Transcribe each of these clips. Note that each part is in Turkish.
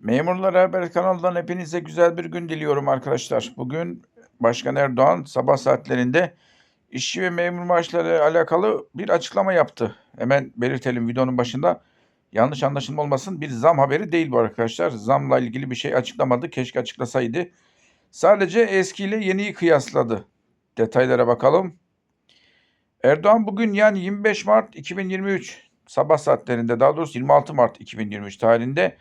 Memurlar Haber kanalından hepinize güzel bir gün diliyorum arkadaşlar. Bugün Başkan Erdoğan sabah saatlerinde işçi ve memur maaşları alakalı bir açıklama yaptı. Hemen belirtelim videonun başında. Yanlış anlaşılma olmasın bir zam haberi değil bu arkadaşlar. Zamla ilgili bir şey açıklamadı. Keşke açıklasaydı. Sadece eskiyle yeniyi kıyasladı. Detaylara bakalım. Erdoğan bugün yani 25 Mart 2023 sabah saatlerinde daha doğrusu 26 Mart 2023 tarihinde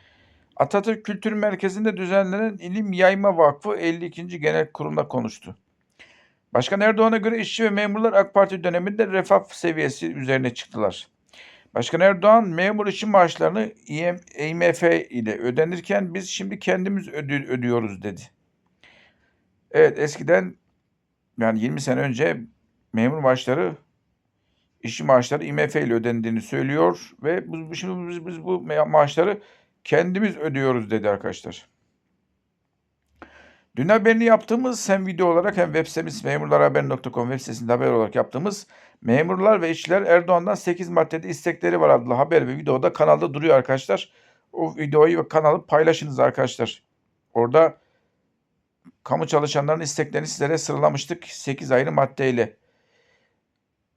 Atatürk Kültür Merkezi'nde düzenlenen İlim Yayma Vakfı 52. Genel Kurulu'nda konuştu. Başkan Erdoğan'a göre işçi ve memurlar AK Parti döneminde refah seviyesi üzerine çıktılar. Başkan Erdoğan memur işçi maaşlarını İM IMF ile ödenirken biz şimdi kendimiz ödü- ödüyoruz dedi. Evet eskiden yani 20 sene önce memur maaşları işçi maaşları IMF ile ödendiğini söylüyor ve bu, şimdi biz, biz bu ma- maaşları kendimiz ödüyoruz dedi arkadaşlar. Dün haberini yaptığımız hem video olarak hem web sitemiz memurlarhaber.com web sitesinde haber olarak yaptığımız memurlar ve işçiler Erdoğan'dan 8 maddede istekleri var adlı haber ve videoda kanalda duruyor arkadaşlar. O videoyu ve kanalı paylaşınız arkadaşlar. Orada kamu çalışanlarının isteklerini sizlere sıralamıştık 8 ayrı maddeyle.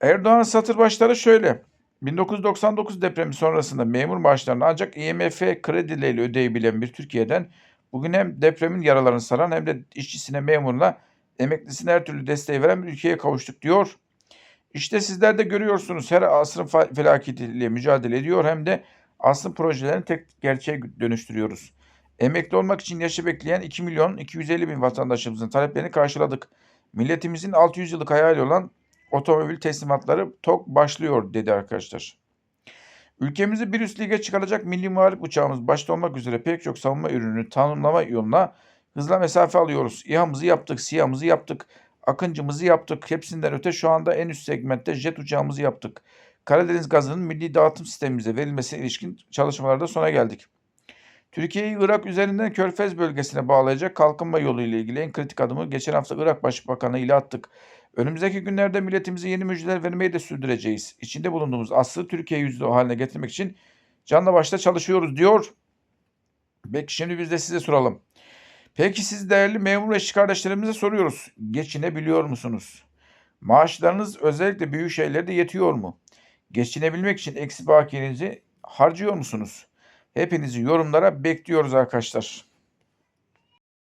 Erdoğan'ın satır başları şöyle. 1999 depremi sonrasında memur maaşlarını ancak IMF kredileriyle ödeyebilen bir Türkiye'den bugün hem depremin yaralarını saran hem de işçisine, memuruna, emeklisine her türlü desteği veren bir ülkeye kavuştuk diyor. İşte sizler de görüyorsunuz her asrın felaketiyle mücadele ediyor hem de asrın projelerini tek gerçeğe dönüştürüyoruz. Emekli olmak için yaşı bekleyen 2 milyon 250 bin vatandaşımızın taleplerini karşıladık. Milletimizin 600 yıllık hayali olan otomobil teslimatları TOK başlıyor dedi arkadaşlar. Ülkemizi bir üst lige çıkaracak milli muharip uçağımız başta olmak üzere pek çok savunma ürününü tanımlama yoluna hızla mesafe alıyoruz. İHA'mızı yaptık, SİHA'mızı yaptık, Akıncımızı yaptık. Hepsinden öte şu anda en üst segmentte jet uçağımızı yaptık. Karadeniz gazının milli dağıtım sistemimize verilmesine ilişkin çalışmalarda sona geldik. Türkiye'yi Irak üzerinden Körfez bölgesine bağlayacak kalkınma yolu ile ilgili en kritik adımı geçen hafta Irak Başbakanı ile attık. Önümüzdeki günlerde milletimize yeni müjdeler vermeyi de sürdüreceğiz. İçinde bulunduğumuz aslı Türkiye yüzlü haline getirmek için canla başla çalışıyoruz diyor. Peki şimdi biz de size soralım. Peki siz değerli memur ve işçi kardeşlerimize soruyoruz. Geçinebiliyor musunuz? Maaşlarınız özellikle büyük şeylerde yetiyor mu? Geçinebilmek için eksi bakiyenizi harcıyor musunuz? Hepinizi yorumlara bekliyoruz arkadaşlar.